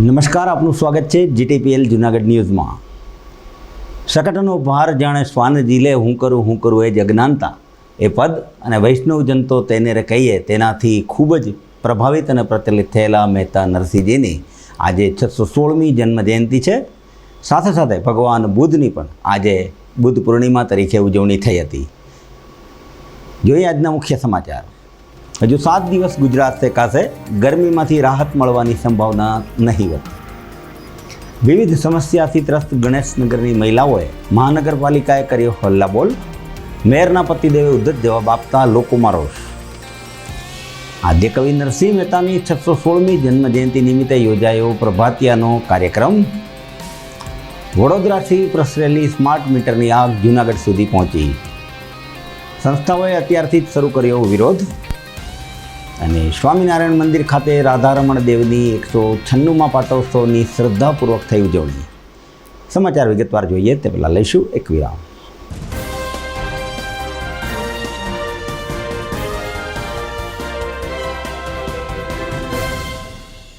નમસ્કાર, આપનું સ્વાગત છે જીટીપીએલ જુનાગઢ ન્યૂઝમાં. સકટનો ભાર જાણે શ્વાન જીલે હું કરું હું કરું એ જ અજ્ઞાનતા. એ પદ અને વૈષ્ણવજન તો તેને કહીએ તેનાથી ખૂબ જ પ્રભાવિત અને પ્રચલિત થયેલા મહેતા નરસિંહજીની. આજે છસો સોળમી જન્મજયંતિ છે. સાથે સાથે ભગવાન બુદ્ધની પણ આજે બુદ્ધ પૂર્ણિમા તરીકે ઉજવણી થઈ હતી. જોઈએ આજના મુખ્ય સમાચાર. હજુ સાત દિવસ ગુજરાત શેકાશે ગરમીમાંથી રાહત મળવાની સંભાવના નહીવત વિવિધ સમસ્યાથી ત્રસ્ત ગણેશનગરની મહિલાઓએ મહાનગરપાલિકાએ કર્યો હલ્લાબોલ. મેયરના પતિદેવે ઉદ્ધત જવાબ આપતા લોકોમાં રોષ. આદ્ય કવિ નરસિંહ મહેતાની છસો સોળમી જન્મજયંતિ નિમિત્તે યોજાયો પ્રભાતિયાનો કાર્યક્રમ. વડોદરાથી પ્રસરેલી સ્માર્ટ મીટરની આગ જૂનાગઢ સુધી પહોંચી. સંસ્થાઓએ અત્યારથી જ શરૂ કર્યો વિરોધ. અને સ્વામિનારાયણ મંદિર ખાતે રાધારમણ દેવની એકસો છન્નુંમાં પાટોત્સવની શ્રદ્ધાપૂર્વક થઈ ઉજવણી. સમાચાર વિગતવાર જોઈએ તે પહેલાં લઈશું એક વિરામ.